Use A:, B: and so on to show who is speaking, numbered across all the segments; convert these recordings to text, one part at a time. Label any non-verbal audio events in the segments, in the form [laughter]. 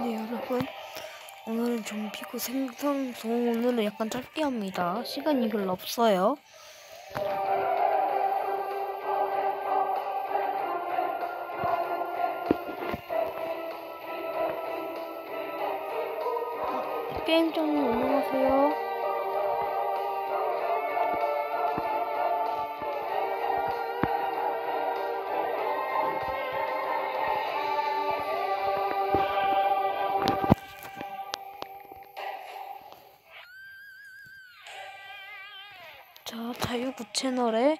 A: 네 여러분. 오늘은 좀비고 생방송 오늘은 약간 짧게 합니다. 시간이 별로 없어요 자 자유구 채널에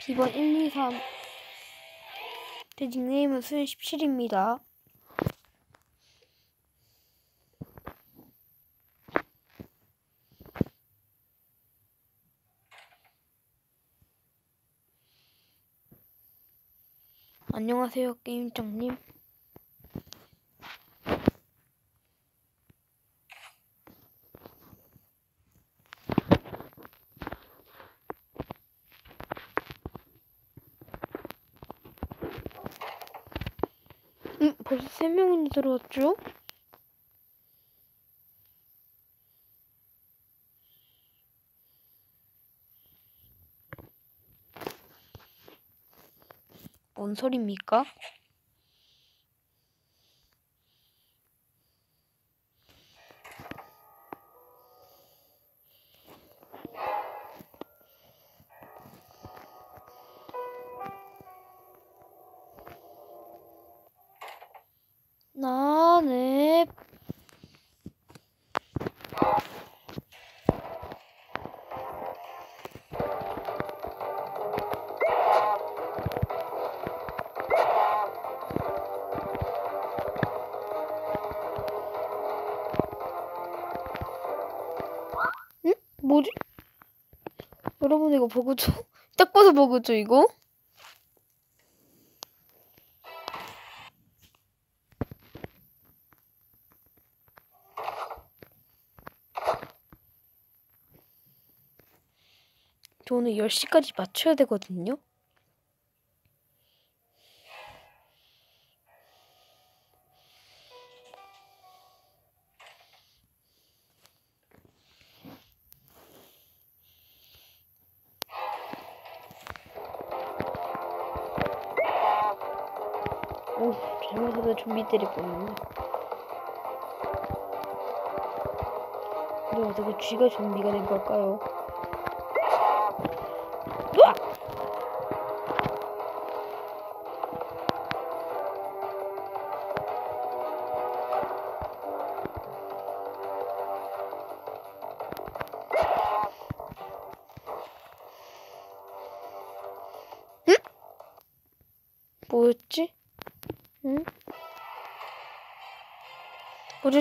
A: 비번 123 제 닉네임은 수현 17입니다. 안녕하세요 게임장님 음, 벌써 들어왔죠? 뭔 소리입니까? 나네 응? 뭐지? 여러분 이거 버그죠? [laughs] 딱 봐도 버그죠 이거? 오늘 10시까지 맞춰야 되거든요. 오, 잘못하면 좀비 때릴 뻔했네. 근데 어떻게 쥐가 좀비가 된 걸까요?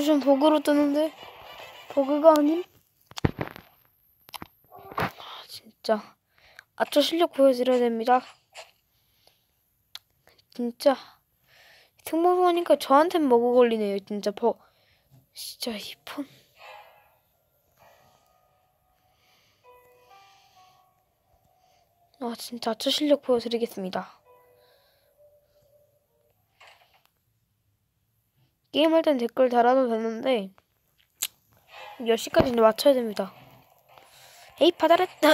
A: 좀 버그로 뜨는데 버그가 아님? 아 진짜 아초 실력 보여드려야 됩니다. 진짜 생방송 하니까 저한텐 버그 걸리네요. 진짜 버 진짜 이 폰. 아 진짜 아초 실력 보여드리겠습니다. 게임할 땐 댓글 달아도 되는데 10시까지 맞춰야 됩니다. 에이 파다랬다.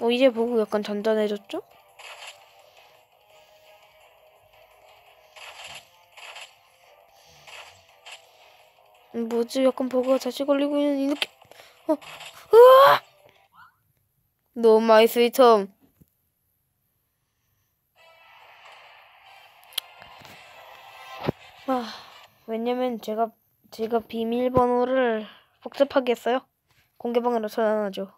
A: 어 이제 보고 약간 잔잔해졌죠? 음, 뭐지? 약간 버그가 다시 걸리고 있는 이 느낌. 어, 으아! 너무 마이 스위트 홈. 아, 왜냐면 제가 제가 비밀번호를 복잡하게 했어요. 공개방으로 전환하죠.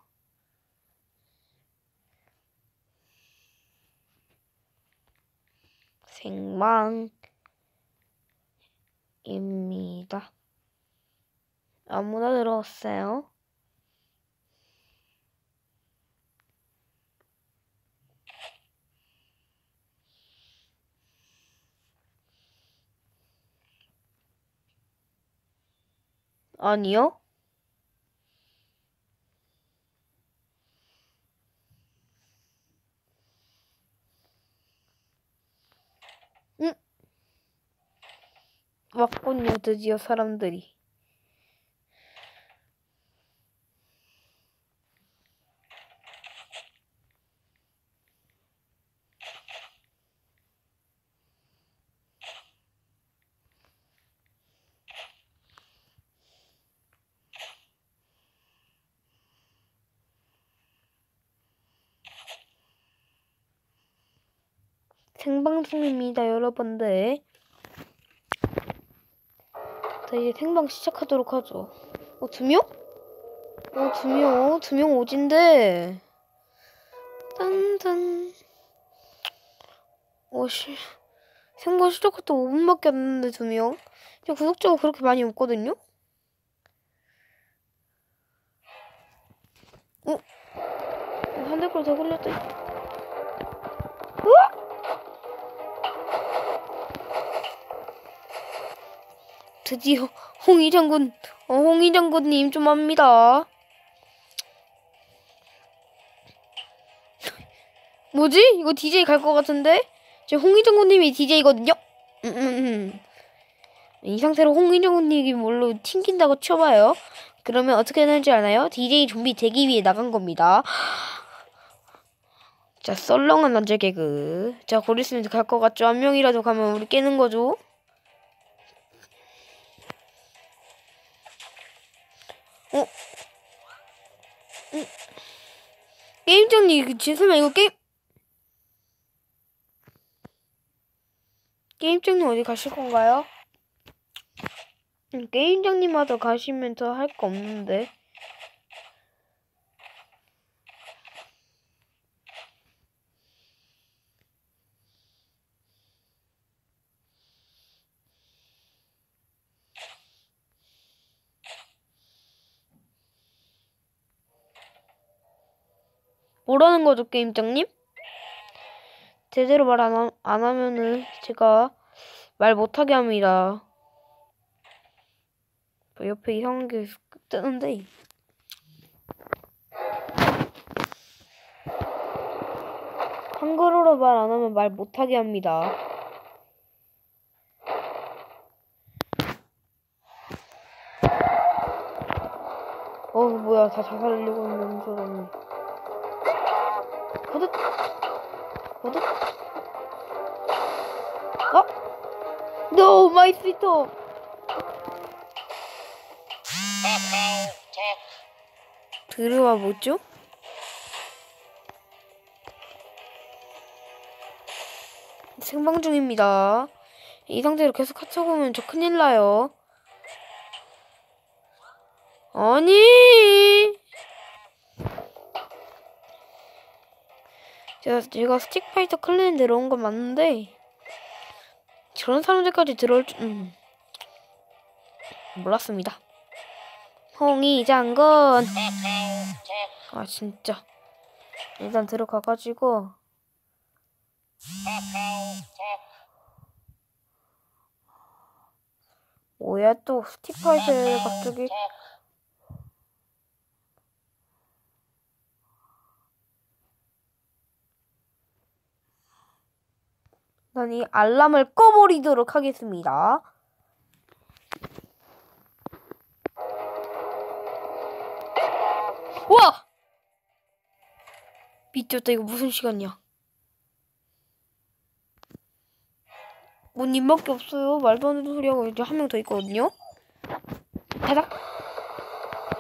A: 생방입니다. 아무나 들어왔어요. 아니요. 응. 왔군요, 드디어 사람들이. 생방송입니다, 여러분들. 자, 이제 생방 시작하도록 하죠. 어, 두 명? 어, 두 명, 두명 오진데. 딴딴. 어, 씨. 생방 시작할 때 5분밖에 안 됐는데, 두 명? 근데 구독자가 그렇게 많이 없거든요? 어? 어, 한대걸 더 걸렸다. 으악! 드디어 홍희 장군, 어, 홍희 장군님 좀 합니다. 뭐지? 이거 DJ 갈 것 같은데? 제 홍희 장군님이 DJ거든요? 음, 음, 음. 이 상태로 홍희 장군님이 뭘로 튕긴다고 쳐봐요. 그러면 어떻게 되는지 아나요? DJ 좀비 대기 위에 나간 겁니다. 자, 썰렁한 남자 개그. 자, 곧 있으면 갈것 같죠? 한 명이라도 가면 우리 깨는 거죠? 어? 응. 게임장님, 진수면 이거 게임, 게임장님 어디 가실 건가요? 응, 게임장님마저 가시면 더 할 거 없는데. 뭐라는 거죠, 게임장님? 제대로 말 안 안 하면은 제가 말 못하게 합니다. 뭐 옆에 이상한 게 뜨는데. 한글어로 말 안 하면 말 못하게 합니다. 어, 뭐야, 다 자살하려고 줄 알았네. 호득 호득 어? No, my sweetheart. 들어와 보죠. 생방 중입니다. 이 상태로 계속 하차고 오면 저 큰일 나요. 아니! 제가, 제가 스틱파이터 클랜에 들어온 건 맞는데, 저런 사람들까지 들어올 줄, 음, 몰랐습니다. 홍이 장군. 아, 진짜. 일단 들어가가지고, 뭐야, 또 스틱파이터를 갑자기. 난이 알람을 꺼버리도록 하겠습니다. 와! 미쳤다. 이거 무슨 시간이야? 뭔 입밖에 없어요. 말도 안 되는 소리하고 이제 한 명 더 있거든요. 다닥.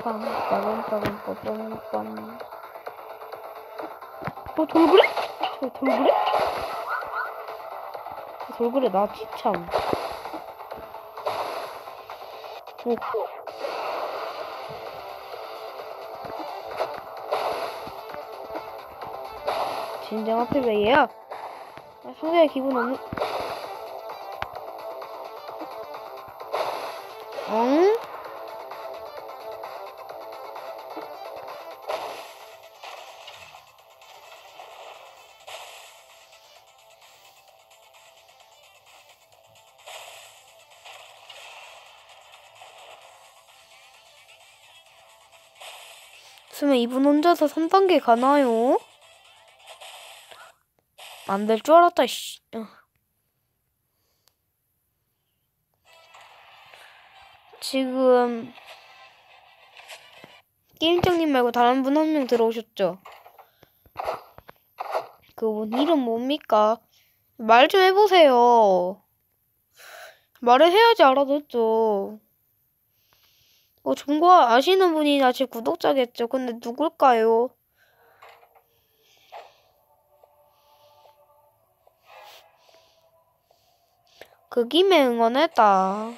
A: 빰빰빰빰빰빰. 어 돌고래? 저 돌고래? 돌고래 나 귀참. 오. 진정 앞에 왜 얘야? 아, 상대의 기분 없는. 그러면 이분 혼자서 3단계 가나요? 안 될 줄 알았다, 씨. 어. 지금 게임장님 말고 다른 분 한 명 들어오셨죠? 그분 이름 뭡니까? 말 좀 해보세요. 말을 해야지 알아듣죠. 어, 정보 아시는 분이나 제 구독자겠죠. 근데 누굴까요? 그 김에 응원했다.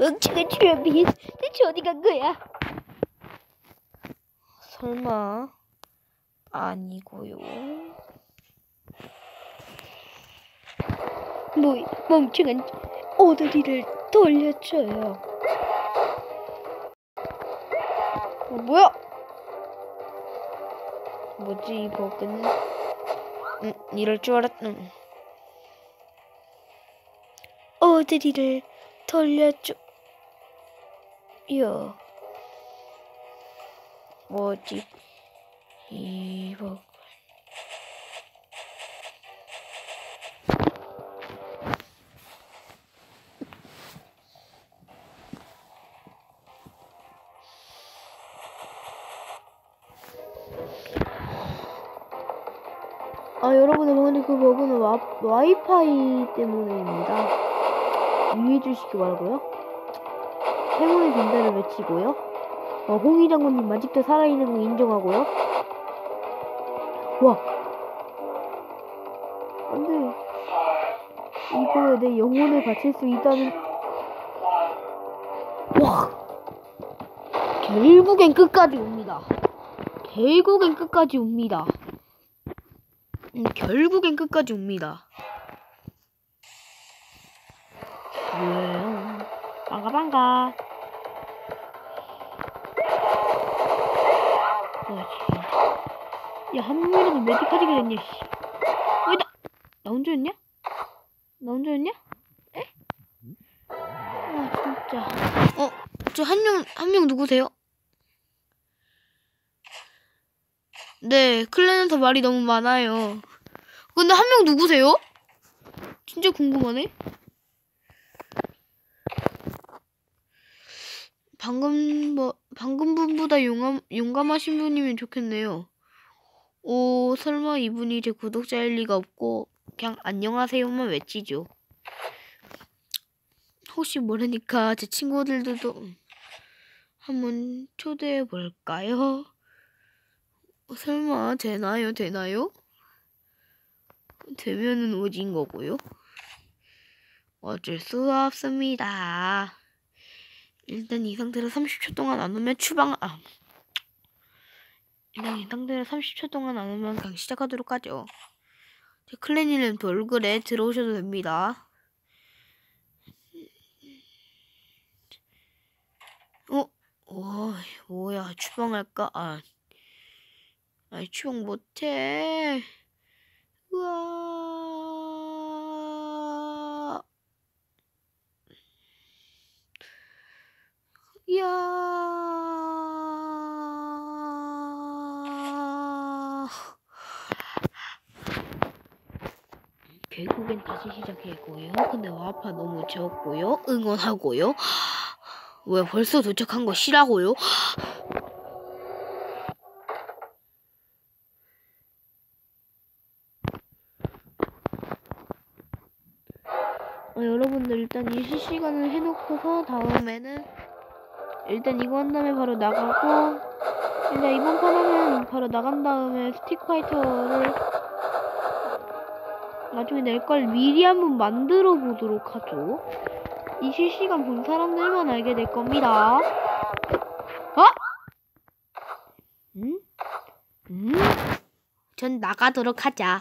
A: 응치가 취업이 대체 어디 간 거야? 설마 아니고요. 너희 멍청한 오드리 를 돌려줘요. 어, 뭐야? 뭐지 이 버그는? 응, 이럴 줄 알았. 응. 오드리를 돌려줘. 요. 뭐지? 이 버그. 아 여러분의 방금 그 버그는 와, 와이파이 때문입니다. 유의해 주시기 바라고요. 행운의 빈자를 외치고요. 어, 홍희 장군님 아직도 살아있는 거 인정하고요. 와. 안돼. 이거에 내 영혼을 바칠 수 있다는. 와. 결국엔 끝까지 옵니다. 결국엔 끝까지 옵니다. 음, 결국엔 끝까지 옵니다. 왜요? 반가 반가. 야, 한 명이라도 매직하지가 됐냐, 씨. 어이다! 나 혼자였냐? 나 혼자였냐? 에? 아, 진짜. 어, 저 한 명, 한 명 누구세요? 네, 클랜에서 말이 너무 많아요. 근데 한 명 누구세요? 진짜 궁금하네. 방금 뭐 방금 분보다 용감 용감하신 분이면 좋겠네요. 오, 설마 이분이 제 구독자일 리가 없고 그냥 안녕하세요만 외치죠. 혹시 모르니까 제 친구들도 한번 초대해 볼까요? 어, 설마 되나요? 되나요? 되면은 오진 거고요. 어쩔 수 없습니다. 일단 이 상태로 30초 동안 안 오면 추방 아 일단 이 상태로 30초 동안 안 오면 그냥 시작하도록 하죠. 제 클랜 이름 돌글에 들어오셔도 됩니다. 어? 오, 뭐야 추방할까? 아, 아 추방 못해. 우와. 야. 결국엔 시작했고요. 근데 와파 너무 적고요. 응원하고요. 왜 벌써 도착한 거 싫어하고요? 어, 여러분들 일단 이 실시간을 해놓고서 다음에는 일단 이거 한 다음에 바로 나가고 일단 이번 판 하면 바로 나간 다음에 스틱파이터를 나중에 낼 걸 미리 한번 만들어 보도록 하죠. 이 실시간 본 사람들만 알게 될 겁니다. 어? 음? 음? 전 나가도록 하자.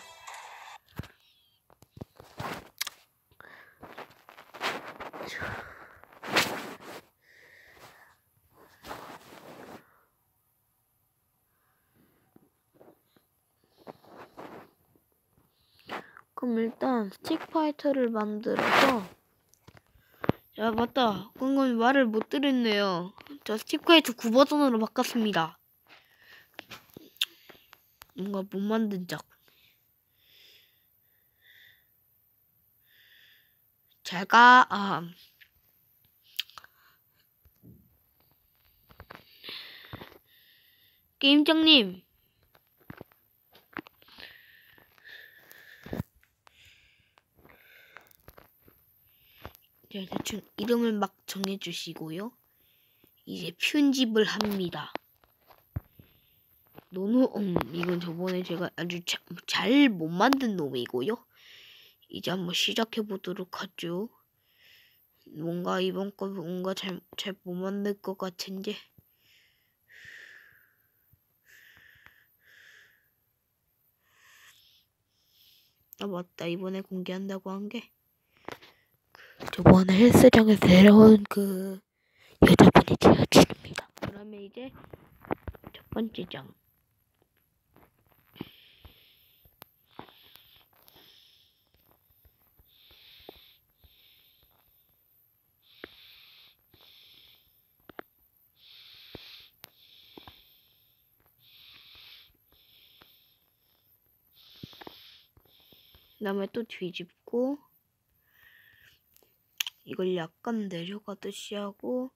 A: 일단 스틱 파이터를 만들어서 야 맞다. 방금 말을 못 들었네요. 저 스틱 파이터 9버전으로 바꿨습니다. 뭔가 못 만든 적 제가. 아. 게임장님. 대충 이름을 막 정해주시고요. 이제 편집을 합니다. 노노, 음, 이건 저번에 제가 아주 잘 못 만든 놈이고요. 이제 한번 시작해 보도록 하죠. 뭔가 이번 거 뭔가 잘 잘 못 만들 것 같은데. 아 맞다 이번에 공개한다고 한 게. 저번에 헬스장에서 데려온 그 여자분이 제 여친입니다. 그러면 이제 첫 번째 장. 그 다음에 또 뒤집고 이걸 약간 내려가듯이 하고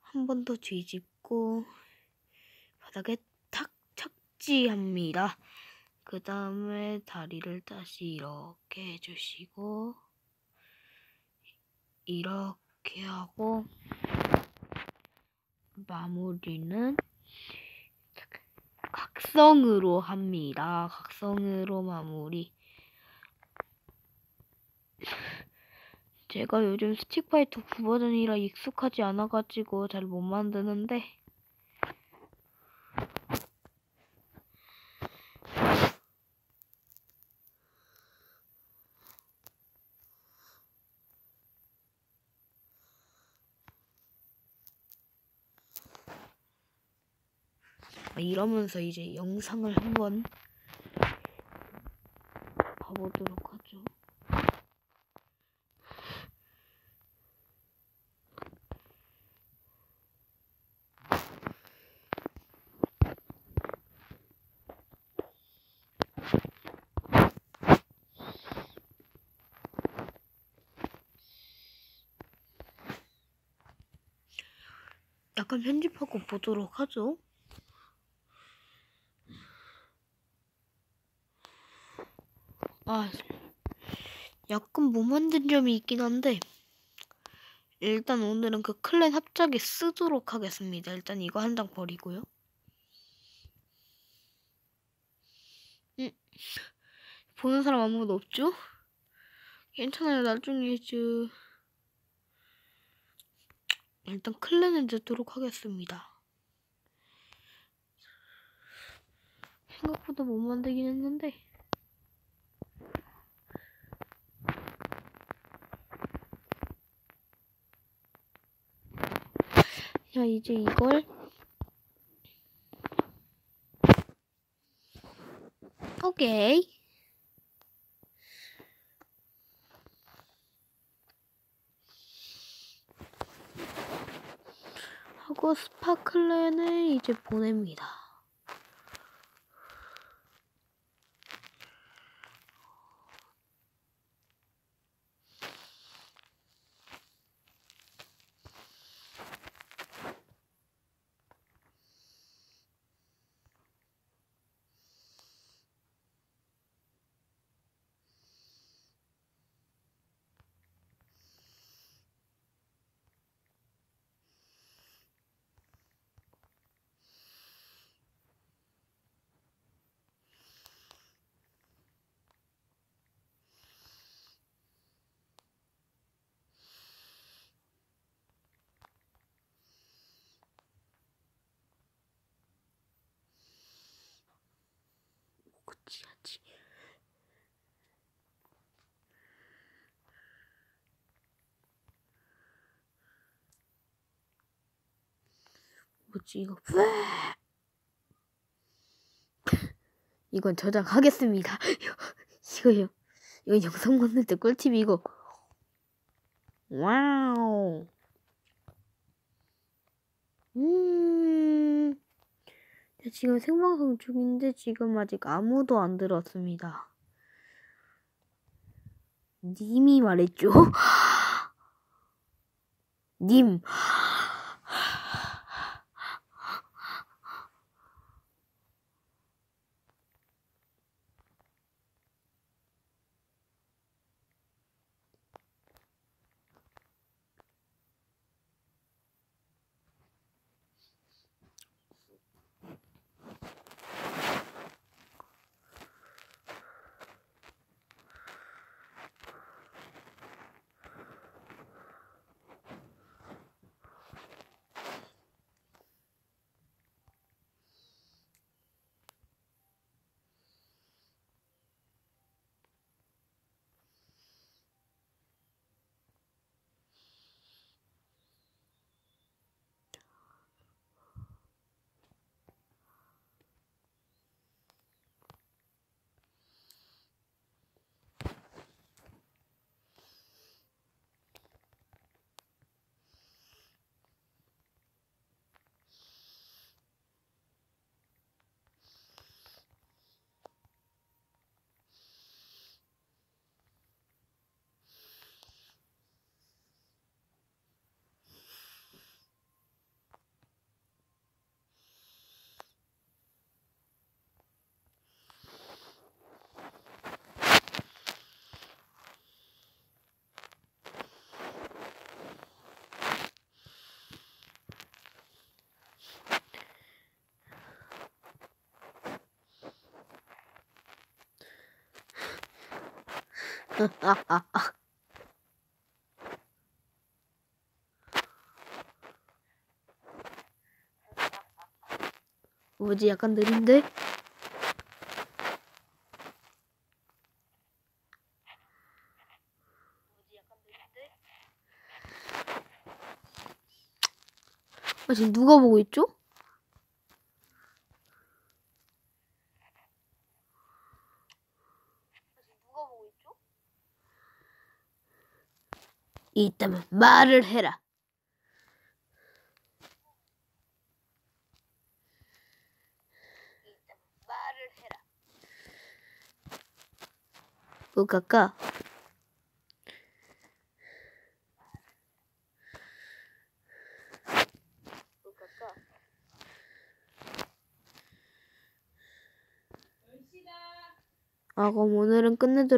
A: 한 번 더 뒤집고 바닥에 탁 착지합니다. 그 다음에 다리를 다시 이렇게 해주시고 이렇게 하고 마무리는 각성으로 합니다. 각성으로 마무리. 제가 요즘 스틱파이터 9버전이라 익숙하지 않아가지고 잘 못 만드는데 이러면서 이제 영상을 한번 봐보도록 하죠. 약간 편집하고 보도록 하죠. 아, 약간 못 만든 점이 있긴 한데, 일단 오늘은 그 클랜 합작에 쓰도록 하겠습니다. 일단 이거 한 장 버리고요. 음, 보는 사람 아무도 없죠? 괜찮아요. 나중에 저 일단 클랜을 넣도록 하겠습니다. 생각보다 못 만들긴 했는데. 자 이제 이걸? 오케이 하고 스파클렌을 이제 보냅니다. 지하지. 뭐지 이거? [laughs] 이건 저장하겠습니다. [laughs] 이거요. 이거 영상 때 꿀팁 이거. 와우. 음. 지금 생방송 중인데 지금 아직 아무도 안 들었습니다. 님이 말했죠? [gasps] 님. [laughs] 뭐지 약간 느린데? 아, 지금 누가 보고 있죠? 있다면 말을 해라. 뭐 갈까? 아, 그럼 오늘은 끝내도록